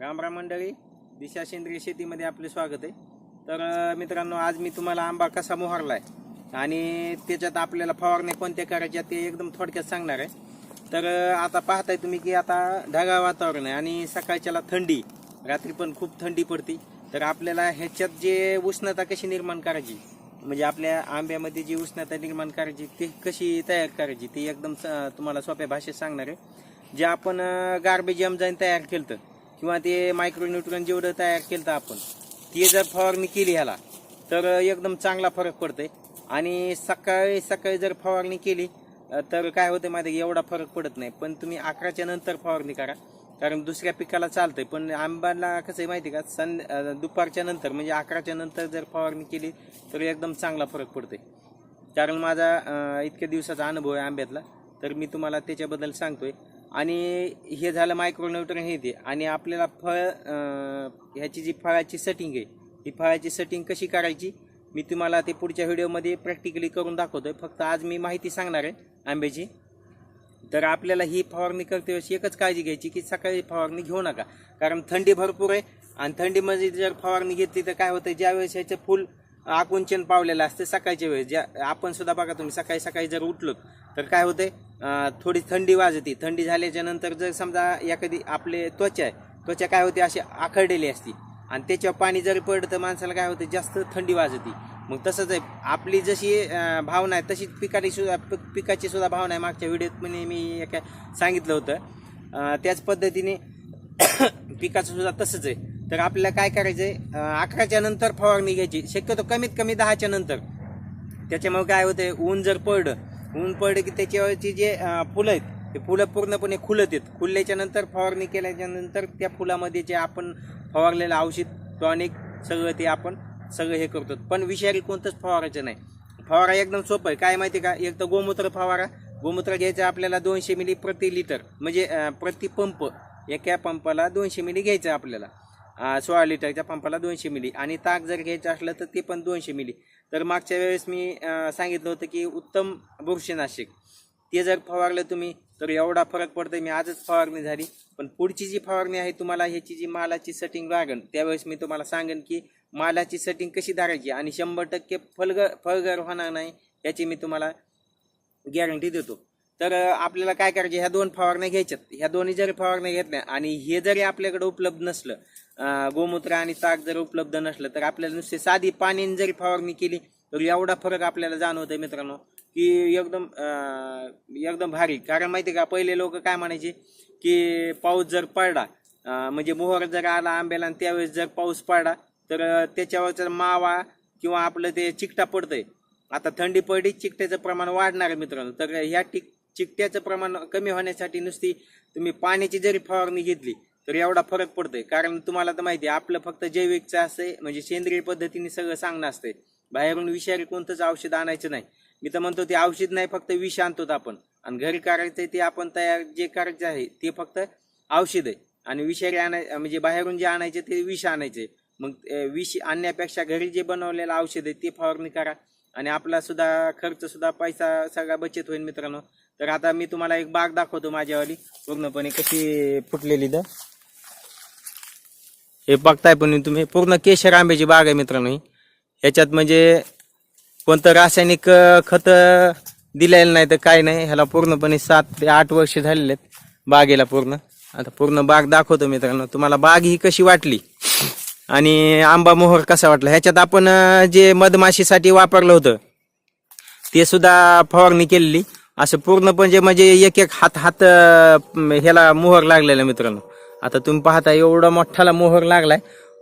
रामराम मंडळी दिशा सेंद्रिय शेतीमध्ये आपले स्वागत आहे. तर मित्रांनो आज मी तुम्हाला आंबा कसा मोहरलाय आणि त्याच्यात आपल्याला फवारणी कोणत्या करायच्या ते एकदम थोडक्यात सांगणार आहे. तर आता पाहताय तुम्ही की आता ढगाळ वातावरण आहे आणि सकाळच्याला थंडी रात्री पण खूप थंडी पडते. तर आपल्याला ह्याच्यात जे उष्णता कशी निर्माण करायची म्हणजे आपल्या आंब्यामध्ये जी उष्णता निर्माण करायची ती कशी तयार करायची ती एकदम स- तुम्हाला सोप्या भाषेत सांगणार आहे. जे आपण गार्बेज एमजाईन तयार केलं किंवा ते मायक्रोन्युट्रन जेवढं तयार केलं आपण ते जर फवारणी केली ह्याला तर एकदम चांगला फरक पडतोय. आणि सकाळी सकाळी जर फवारणी केली तर काय होतं माहिती आहे एवढा फरक पडत नाही. पण तुम्ही अकराच्या नंतर फवारणी करा. कारण दुसऱ्या पिकाला चालतंय. पण आंब्याला कसं आहे माहिती आहे का? सं दुपारच्या नंतर म्हणजे अकराच्या नंतर जर फवारणी केली तर एकदम चांगला फरक पडतोय. कारण माझा इतक्या दिवसाचा अनुभव आहे आंब्यातला. तर मी तुम्हाला त्याच्याबद्दल सांगतोय. आणि हे झालं मायक्रोन्युट्रन हे ते आणि आपल्याला फळ ह्याची जी फळाची सेटिंग आहे ही फळाची सेटिंग कशी करायची? मी तुम्हाला ते पुढच्या व्हिडिओमध्ये प्रॅक्टिकली करून दाखवतोय. फक्त आज मी माहिती सांगणार आहे आंब्याची. तर आपल्याला ही फवारणी करते वेळेस एकच काळजी घ्यायची की सकाळी फवारणी घेऊ नका. कारण थंडी भरपूर आहे आणि थंडीमध्ये जर फवारणी घेतली तर काय होतं ज्यावेळेस ह्याचं फुल आकुंचन पावलेलं असते सकाळच्या वेळेस. ज्या आपण सुद्धा बघा तुम्ही सकाळी सकाळी जर उठलो तर काय होते? थोडी थंडी वाजते. थंडी झाल्याच्यानंतर जर समजा एखादी आपले त्वचा आहे त्वचा काय होते? अशी आखडलेली असते. आणि त्याच्यावर पाणी जरी पडलं तर माणसाला काय होतं? जास्त थंडी वाजते. मग तसंच आहे. आपली जशी भावना आहे तशीच पिकाची सुद्धा पिकाची सुद्धा भावना आहे. मागच्या व्हिडिओत पण मी एका सांगितलं होतं. त्याच पद्धतीने पिकाचं सुद्धा तसंच आहे. तर आपल्याला काय करायचं आहे अकराच्या नंतर फवारणी घ्यायची. शक्यतो कमीत कमी दहाच्या नंतर. त्याच्यामुळे काय होतंय? ऊन जर पडलं ऊन पडलं की त्याच्यावरची जे फुलं आहेत ते फुलं पूर्णपणे खुलत आहेत. खुलल्याच्या नंतर फवारणी केल्याच्यानंतर त्या फुलामध्ये जे आपण फवारलेलं औषध टॉनिक सगळं ते आपण सगळं हे करतो. पण विषारी कोणतंच फवारायचं नाही. फवारा एकदम सोपं आहे. काय माहिती का? एक तर गोमूत्र फवारा. गोमूत्र घ्यायचं आपल्याला दोनशे मिली प्रति लिटर. म्हणजे प्रति पंप. एका पंपाला दोनशे मिली घ्यायचं आपल्याला. सोळा लिटरच्या पंपाला दोनशे मिली. आणि ताक जर घ्यायचं असलं तर ते पण दोनशे मिली. तर मागच्या वेळेस मी सांगितलं होतं की उत्तम बुरशीनाशक. ते जर फवारलं तुम्ही तर एवढा फरक पडतो मी आजच फवारणी झाली. पण पुढची जी फवारणी आहे तुम्हाला ह्याची जी मालाची सेटिंग लागेल त्यावेळेस मी तुम्हाला सांगेन की मालाची सेटिंग कशी धरायची. आणि शंभर टक्के फलग फळगर होणार नाही याची मी तुम्हाला गॅरंटी देतो. तर आपल्याला काय करायचे ह्या दोन फवारण्या घ्यायच्यात. ह्या दोन्ही जरी फवारण्या घेतल्या आणि हे जरी आपल्याकडे उपलब्ध नसलं गोमूत्र आणि ताक जर उपलब्ध नसलं तर आपल्याला नुसते साधी पाण्याने जरी फवारणी केली तर एवढा फरक आपल्याला जाणवतोय मित्रांनो की एकदम एकदम भारी. कारण माहिती का पहिले लोक काय म्हणायचे की पाऊस जर पडला म्हणजे मोहर जर आला आंब्याला आणि त्यावेळेस जर पाऊस पडला तर त्याच्यावर त्याच्यावरचा मावा किंवा आपलं ते चिकटा पडतंय. आता थंडी पडली चिकट्याचं प्रमाण वाढणार आहे मित्रांनो. तर ह्या टिक चिकट्याचं प्रमाण कमी होण्यासाठी नुसती तुम्ही पाण्याची जरी फवारणी घेतली तर एवढा फरक पडतोय. कारण तुम्हाला तर माहिती आहे आपलं फक्त जैविकचं असतंय म्हणजे सेंद्रिय पद्धतीने सगळं सांगणं असतंय. बाहेरून विषारी कोणतंच औषध आणायचं नाही. मी तर म्हणतो ते औषध नाही फक्त विष आणतो आपण. आणि घरी करायचं ते आपण तयार जे करायचं आहे ते फक्त औषध आहे. आणि विषारी आणाय म्हणजे बाहेरून जे आणायचे ते विष आणायचे. मग विष आणण्यापेक्षा घरी जे बनवलेलं औषध आहे ते फवारणी करा. आणि आपला सुद्धा खर्च सुद्धा पैसा सगळा बचत होईल मित्रांनो. तर आता मी तुम्हाला एक बाग दाखवतो माझ्यावाली. पूर्णपणे कशी फुटलेली तर हे बघताय पण तुम्ही पूर्ण केशर आंब्याची बाग आहे मित्रांनो याच्यात ह्याच्यात म्हणजे कोणतं रासायनिक खत दिलेलं नाही तर काय नाही. ह्याला पूर्णपणे सात ते आठ वर्ष झालेले आहेत बागेला पूर्ण. आता पूर्ण बाग दाखवतो मित्रांनो. तुम्हाला बाग ही कशी वाटली? आणि आंबा मोहर कसा वाटला? ह्याच्यात आपण जे मधमाशीसाठी वापरलं होतं ते सुद्धा फवारणी केलेली. असं पूर्णपणे म्हणजे, म्हणजे एक एक हात हात अं, ह्याला मोहर लागलेला मित्रांनो. आता तुम्ही पाहता एवढा मोठाला मोहर लागलाय.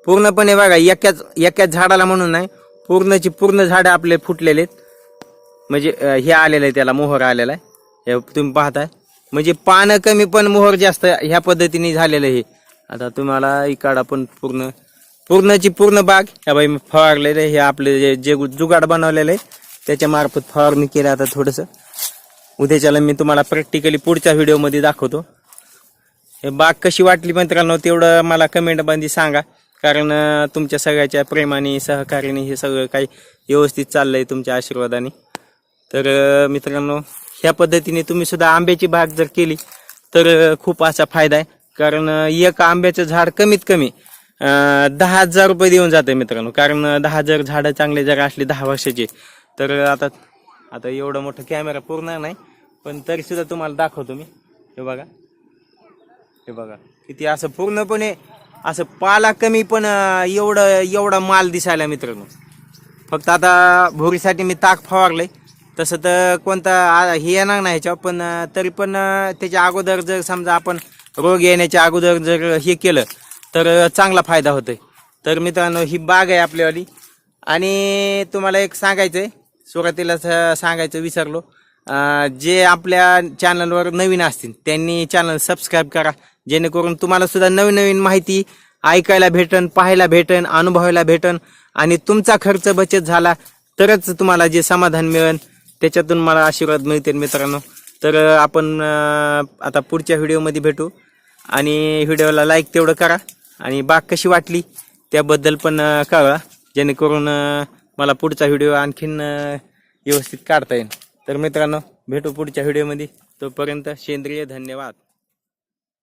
पूर्णपणे बघा एकाच एकाच झाडाला म्हणून नाही पूर्णची पूर्ण झाडं आपले फुटलेले आहेत. म्हणजे अं, हे आलेलं आहे त्याला मोहर आलेला आहे. हे तुम्ही पाहताय. म्हणजे पानं कमी पण मोहर जास्त ह्या पद्धतीने झालेलं आहे आता तुम्हाला इकडं पण पूर्ण पूर्णची पूर्ण बाग ह्या बाई मी फवारलेलं आहे. हे आपले जे जे जुगाड बनवलेलं आहे त्याच्या मार्फत फवारणी केलं आता थोडंसं. उद्याच्याला मी तुम्हाला प्रॅक्टिकली पुढच्या व्हिडिओमध्ये दाखवतो. हे बाग कशी वाटली मित्रांनो तेवढं मला कमेंटमध्ये सांगा. कारण तुमच्या सगळ्याच्या प्रेमाने सहकार्याने हे सगळं काही व्यवस्थित चाललंय तुमच्या आशीर्वादाने. तर मित्रांनो ह्या पद्धतीने तुम्ही सुद्धा आंब्याची बाग जर केली तर खूप असा फायदा आहे. कारण एक आंब्याचं झाड कमीत कमी दहा हजार रुपये देऊन जाते मित्रांनो. कारण दहा हजार झाडं चांगले जर असले दहा वर्षाचे तर आता आता एवढं मोठं कॅमेरा पूर्ण नाही पण तरी सुद्धा तुम्हाला दाखवतो मी. हे बघा. हे बघा. किती असं पूर्णपणे असं पाला कमी पण एवढं एवढा माल दिसायला मित्रांनो. फक्त आता भोरीसाठी मी ताक फवारलंय. तसं तर कोणता हे येणार नाही ह्याच्यावर पण तरी पण त्याच्या अगोदर जर समजा आपण रोग येण्याच्या अगोदर जर हे केलं तर चांगला फायदा होतोय. तर मित्रांनो ही बाग आहे आपल्यावाली. आणि तुम्हाला एक सांगायचं आहे सुरुवातीला सांगायचं विसरलो. जे आपल्या चॅनलवर नवीन असतील त्यांनी चॅनल सबस्क्राईब करा. जेणेकरून तुम्हाला सुद्धा नवीन नवीन माहिती ऐकायला भेटन पाहायला भेटन अनुभवायला भेटन. आणि तुमचा खर्च बचत झाला तरच तुम्हाला जे समाधान मिळेल त्याच्यातून मला आशीर्वाद मिळतील मित्रांनो. तर आपण आता पुढच्या व्हिडिओमध्ये भेटू. आणि व्हिडिओला लाईक तेवढं करा. आणि बाग कशी वाटली त्याबद्दल पण कळवा. जेणेकरून मला पुढचा व्हिडिओ आणखीन व्यवस्थित काढता येईल. तर मित्रांनो भेटू पुढच्या व्हिडिओमध्ये. तोपर्यंत सेंद्रिय धन्यवाद.